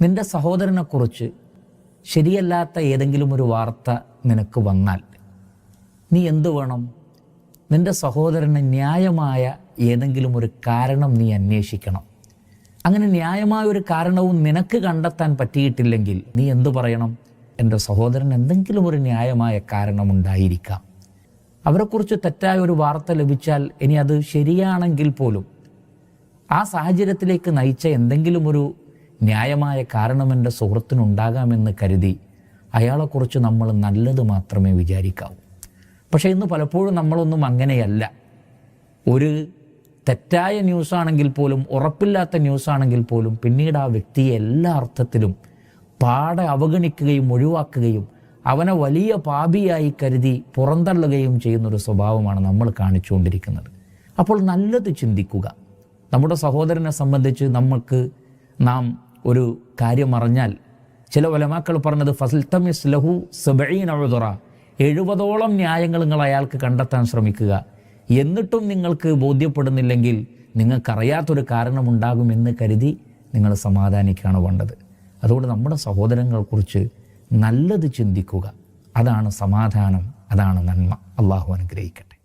നിന്റെ സഹോദരനെക്കുറിച്ച് ശരിയല്ലാത്ത ഏതെങ്കിലും ഒരു വാർത്ത നിനക്ക് വന്നാൽ നീ എന്തു വേണം? നിന്റെ സഹോദരന് ന്യായമായ ഏതെങ്കിലും ഒരു കാരണം നീ അന്വേഷിക്കണം. അങ്ങനെ ന്യായമായ ഒരു കാരണവും നിനക്ക് കണ്ടെത്താൻ പറ്റിയിട്ടില്ലെങ്കിൽ നീ എന്തു പറയണം? എന്റെ സഹോദരൻ എന്തെങ്കിലും ഒരു ന്യായമായ കാരണമുണ്ടായിരിക്കാം. അവരെക്കുറിച്ച് തെറ്റായ ഒരു വാർത്ത ലഭിച്ചാൽ ഇനി അത് ശരിയാണെങ്കിൽ പോലും ആ സാഹചര്യത്തിലേക്ക് നയിച്ച എന്തെങ്കിലും ഒരു ന്യായമായ കാരണം എന്റെ സുഹൃത്തിനുണ്ടാകാമെന്ന് കരുതി അയാളെക്കുറിച്ച് നമ്മൾ നല്ലത് മാത്രമേ വിചാരിക്കാവൂ. പക്ഷേ ഇന്ന് പലപ്പോഴും നമ്മളൊന്നും അങ്ങനെയല്ല. ഒരു തെറ്റായ ന്യൂസാണെങ്കിൽ പോലും ഉറപ്പില്ലാത്ത ന്യൂസാണെങ്കിൽ പോലും പിന്നീട് ആ വ്യക്തിയെ എല്ലാ അർത്ഥത്തിലും പാടെ അവഗണിക്കുകയും ഒഴിവാക്കുകയും അവനെ വലിയ പാപിയായി കരുതി പുറന്തള്ളുകയും ചെയ്യുന്നൊരു സ്വഭാവമാണ് നമ്മൾ കാണിച്ചുകൊണ്ടിരിക്കുന്നത്. അപ്പോൾ നല്ലത് ചിന്തിക്കുക. നമ്മുടെ സഹോദരനെ സംബന്ധിച്ച് നമുക്ക് നാം ഒരു കാര്യം അറിഞ്ഞാൽ ചില ഒലമാക്കൾ പറഞ്ഞത് ഫസൽത്തമിസ് ലഹു സബീൻ അഴുതുറ എഴുപതോളം ന്യായങ്ങൾ നിങ്ങൾ അയാൾക്ക് കണ്ടെത്താൻ ശ്രമിക്കുക. എന്നിട്ടും നിങ്ങൾക്ക് ബോധ്യപ്പെടുന്നില്ലെങ്കിൽ നിങ്ങൾക്കറിയാത്തൊരു കാരണമുണ്ടാകുമെന്ന് കരുതി നിങ്ങൾ സമാധാനിക്കുകയാണ് വേണ്ടത്. അതുകൊണ്ട് നമ്മുടെ സഹോദരങ്ങളെക്കുറിച്ച് നല്ലത് ചിന്തിക്കുക. അതാണ് സമാധാനം അതാണ് നന്മ. അള്ളാഹു അനുഗ്രഹിക്കട്ടെ.